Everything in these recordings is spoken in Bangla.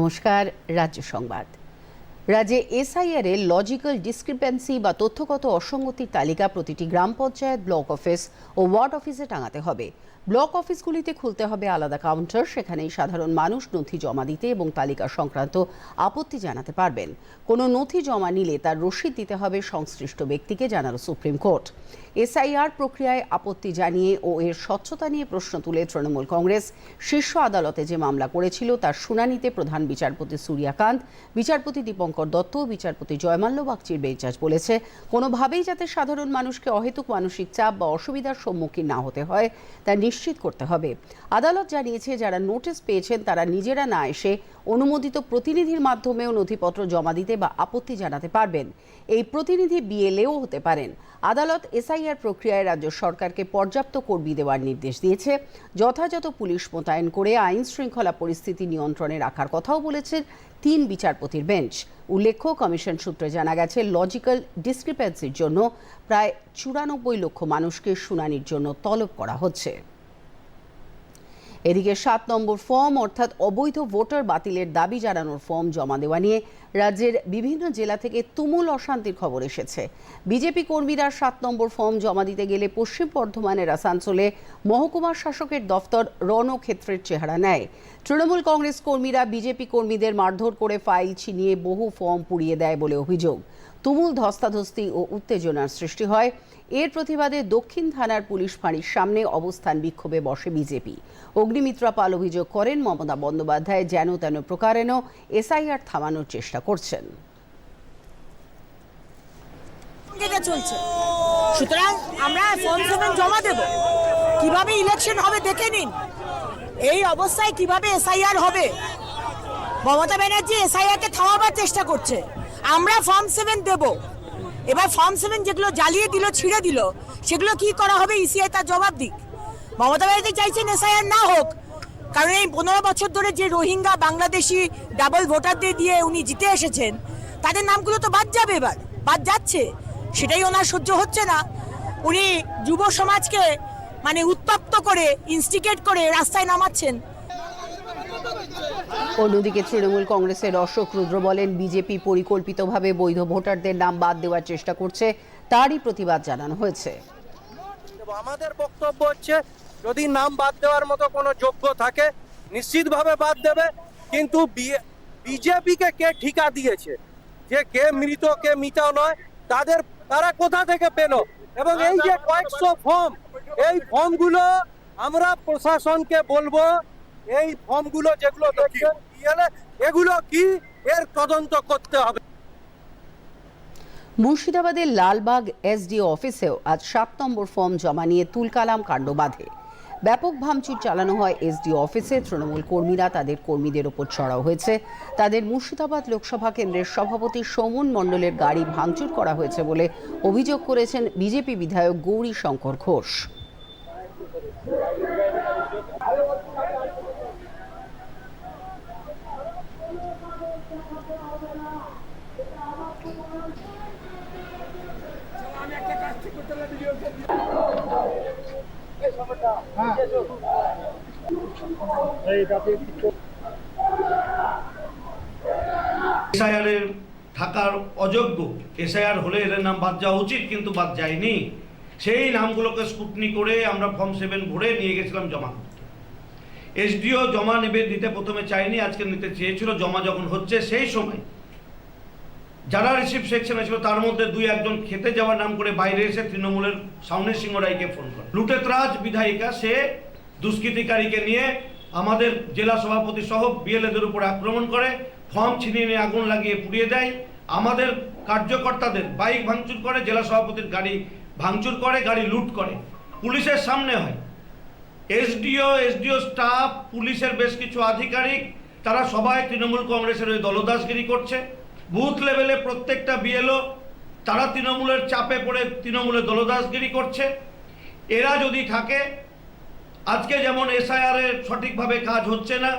নমস্কার, রাজ্য সংবাদ। রাজ্যে এসআইআর এর লজিক্যাল ডিসক্রিপেন্সি বা তথ্যগত অসঙ্গতির তালিকা প্রতিটি গ্রাম পঞ্চায়েত ব্লক অফিস ও ওয়ার্ড অফিসে টাঙাতে হবে। ব্লক অফিসগুলিতে খুলতে হবে আলাদা কাউন্টার। সেখানেই সাধারণ মানুষ নথি জমা দিতে এবং তালিকা সংক্রান্ত আপত্তি জানাতে পারবেন। কোনো নথি জমা নিলে তার রসিদ দিতে হবে সংশ্লিষ্ট ব্যক্তিকে, জানালো সুপ্রিম কোর্ট। এসআইআর প্রক্রিয়ায় আপত্তি জানিয়ে ও এর স্বচ্ছতা নিয়ে প্রশ্ন তুলে তৃণমূল কংগ্রেস। শীর্ষ আদালতে যে মামলা করেছিল তার শুনানিতে প্রধান বিচারপতি সূর্যাকান্ত বিচারপতি দীপঙ্কর দত্ত ও বিচারপতি জয়মাল্য বাগচির বেঞ্চাজ বলেছে, কোনোভাবেই যাতে সাধারণ মানুষকে অহেতুক মানসিক চাপ বা অসুবিধার সম্মুখীন না হতে হয়, তা নিশ্চিত করতে হবে। আদালত জানিয়েছে, যারা নোটিশ পেয়েছেন তারা নিজেরা না এসে অনুমোদিত প্রতিনিধির মাধ্যমেও নথিপত্র জমা দিতে বা আপত্তি জানাতে পারবেন। এই প্রতিনিধি বিএলএও হতে পারেন। আদালত এসআইআর প্রক্রিয়ায় রাজ্য সরকারকে পর্যাপ্ত কর্মী দেওয়ার নির্দেশ দিয়েছে। যথাযথ পুলিশ মোতায়েন করে আইন শৃঙ্খলা পরিস্থিতি নিয়ন্ত্রণে রাখার কথাও বলেছেন তিন বিচারপতির বেঞ্চ। উল্লেখ্য, কমিশন সূত্রে জানা গেছে, লজিক্যাল ডিসক্রিপেন্সির জন্য প্রায় চুরানব্বই লক্ষ মানুষকে শুনানির জন্য তলব করা হচ্ছে। এদিকে সাত নম্বর ফর্ম, অর্থাৎ অবৈধ ভোটার বাতিলের দাবি জানানোর ফর্ম জমা দেওয়া নিয়ে রাজ্যের বিভিন্ন জেলা থেকে তুমুল অশান্তির খবর এসেছে। বিজেপি কর্মীরা সাত নম্বর ফর্ম জমা দিতে গেলে পশ্চিম বর্ধমানের আসানসোলে মহকুমা শাসকের দফতর রণক্ষেত্রের চেহারা নেয়। তৃণমূল কংগ্রেস কর্মীরা বিজেপি কর্মীদের মারধর করে ফাইল ছিনিয়ে বহু ফর্ম পুড়িয়ে দেয় বলে অভিযোগ। তুমুল ধস্তাধস্তি ও উত্তেজনার সৃষ্টি হয়। এর প্রতিবাদে দক্ষিণ থানার পুলিশ ফাঁড়ির সামনে অবস্থান বিক্ষোভে বসে বিজেপি। অগ্নিমিত্রা পাল অভিযোগ করেন, মমতা বন্দ্যোপাধ্যায় যেন তেন প্রকারেণ এসআইআর থামানোর চেষ্টা করছেন। চলছে। সুতরাং আমরা ফর্ম জমা দেব। কীভাবে ইলেকশন হবে দেখে নিন। এই অবস্থায় কীভাবে এসআইআর হবে? মমতা ব্যানার্জি এসআইআর কে থামাবার চেষ্টা করছে। আমরা ফর্ম সেভেন দেব। এবার ফর্ম সেভেন যেগুলো জ্বালিয়ে দিল, ছিঁড়ে দিল, সেগুলো কি করা হবে? ইসিআই তার জবাব দিক। মমতা ব্যানার্জি চাইছেন এসআইআর না হোক, কারণ এই পনেরো বছর ধরে যে রোহিঙ্গা বাংলাদেশি ডাবল ভোটারদের দিয়ে উনি জিতে এসেছেন, তাদের নামগুলো তো বাদ যাবে এবার, বাদ যাচ্ছে। সেটাই ওনার সহ্য হচ্ছে না। উনি যুব সমাজকে মানে উত্তপ্ত করে ইনস্টিগেট করে রাস্তায় নামাচ্ছেন। অন্যদিকে তৃণমূল কংগ্রেসের অশোক রুদ্র বলেন, বিজেপি পরিকল্পিতভাবে বৈধ ভোটারদের নাম বাদ দেওয়ার চেষ্টা করছে। তারই প্রতিবাদ জানানো হয়েছে। আমাদের বক্তব্য হচ্ছে, যদি নাম বাদ দেওয়ার মতো কোনো যোগ্য থাকে, নিশ্চিতভাবে বাদ দেবে। কিন্তু বিজেপিকে কে ঠিকা দিয়েছে? যে কে মৃত কে মৃত নয়, তাদের, তারা কোথা থেকে পেল? এবং এই যে কয়েকশো ফর্ম এই ফর্মগুলো আমরা প্রশাসনকে বলব এই ফর্মগুলো যেগুলো দেখছেন এগুলো কি? এর তদন্ত করতে হবে। মুর্শিদাবাদের লালবাগ এসডিও অফিসেও আজ সাত নম্বর ফর্ম জমা নিয়ে তুলকালাম কাণ্ড বাঁধে। ব্যাপক ভাঙচুর চালানো হয় এসডিও অফিসে। তৃণমূল কর্মীরা তাদের কর্মীদের ওপর চড়াও হয়েছে। তাদের মুর্শিদাবাদ লোকসভা কেন্দ্রের সভাপতি সৌমন মণ্ডলের গাড়ি ভাঙচুর করা হয়েছে বলে অভিযোগ করেছেন বিজেপি বিধায়ক গৌরী শঙ্কর ঘোষ। এসআইআর এর থাকার অযোগ্য। এসআইআর হলে এদের নাম বাদ যাওয়া উচিত, কিন্তু বাদ যায়নি। সেই নামগুলোকে স্কুটনি করে আমরা ফর্ম সেভেন ভরে নিয়ে গেছিলাম জমা এসডিও জমা নেবে দিতে প্রথমে চাইনি, আজকে নিতে চেয়েছিল, জমা যখন হচ্ছে সেই সময় যারা রিসিভ সেকশনে ছিল, তার মধ্যে দুই একজন খেতে যাওয়ার নাম করে বাইরে এসে তৃণমূলের সামনে সিংহ রায়কে ফোন করে। লুটেতরাজ বিধায়িকা, সে দুষ্কৃতিকারীকে নিয়ে আমাদের জেলা সভাপতি সহ বিএলএদের উপর আক্রমণ করে, ফর্ম ছিনিয়ে নিয়ে আগুন লাগিয়ে পুড়িয়ে দেয়। আমাদের কার্যকর্তাদের বাইক ভাঙচুর করে, জেলা সভাপতির গাড়ি ভাঙচুর করে, গাড়ি লুট করে। পুলিশের সামনে হয়। এসডিও এসডিও স্টাফ, পুলিশের বেশ কিছু আধিকারিক, তারা সবাই তৃণমূল কংগ্রেসের ওই দলদাসগিরি করছে। বুথ লেভেলে প্রত্যেকটা বিএলও, তারা তৃণমূলের চাপে পড়ে তৃণমূলের দলদাসগিরি করছে। এরা যদি থাকে, আজকে যেমন এসআইআর এর সঠিকভাবে কাজ হচ্ছে না,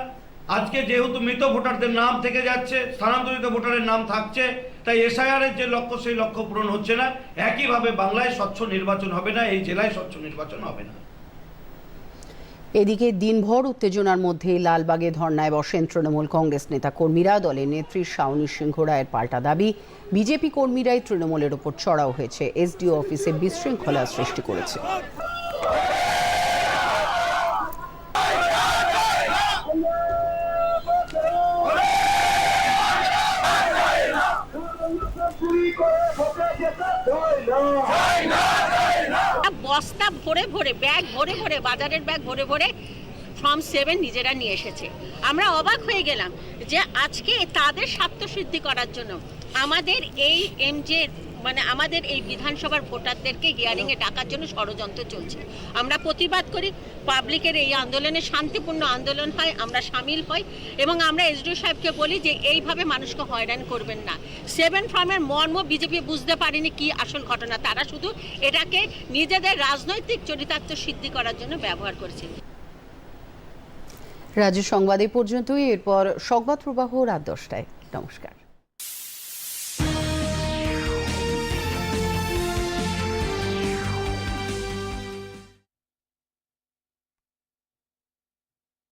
আজকে যেহেতু মৃত ভোটারদের নাম থেকে যাচ্ছে, স্থানান্তরিত ভোটারের নাম থাকছে, তাই এসআইআর এর যে লক্ষ্য, সেই লক্ষ্য পূরণ হচ্ছে না। একইভাবে বাংলায় স্বচ্ছ নির্বাচন হবে না, এই জেলায় স্বচ্ছ নির্বাচন হবে না। এদিকে দিনভর উত্তেজনার মধ্যে লালবাগে ধর্নায় বসেন তৃণমূল কংগ্রেস নেতা কর্মীরা দলের নেত্রী শাওনি সিংহ রায়ের পাল্টা দাবি। বিজেপি কর্মীরাই তৃণমূলের ওপর চড়াও হয়েছে। এসডিও অফিসে বিশৃঙ্খলা সৃষ্টি করেছে। বস্তা ভরে ভরে ব্যাগ ভরে ভরে, বাজারের ব্যাগ ভরে ভরে ফর্ম সেভেন নিজেরা নিয়ে এসেছে। আমরা অবাক হয়ে গেলাম যে আজকে তাদের স্বার্থ সিদ্ধি করার জন্য আমাদের এই এমজে মানে আমাদের এই বিধানসভার ভোটারদেরকে হিয়ারিংয়ে ডাকার জন্য ষড়যন্ত্র চলছে। আমরা প্রতিবাদ করি পাবলিকের এই আন্দোলনে শান্তিপূর্ণ আন্দোলন হয়, আমরা সামিল হই এবং আমরা এসডিও সাহেবকে বলি যে এইভাবে মানুষকে হয়রান করবেন না। সেভেন ফর্মের মর্ম বিজেপি বুঝতে পারেনি কি আসল ঘটনা, তারা শুধু এটাকে নিজেদের রাজনৈতিক চরিতার্থ সিদ্ধি করার জন্য ব্যবহার করেছে। রাজ্য সংবাদ এ পর্যন্তই, এরপর সংবাদ প্রবাহ রাত দশটায়। নমস্কার।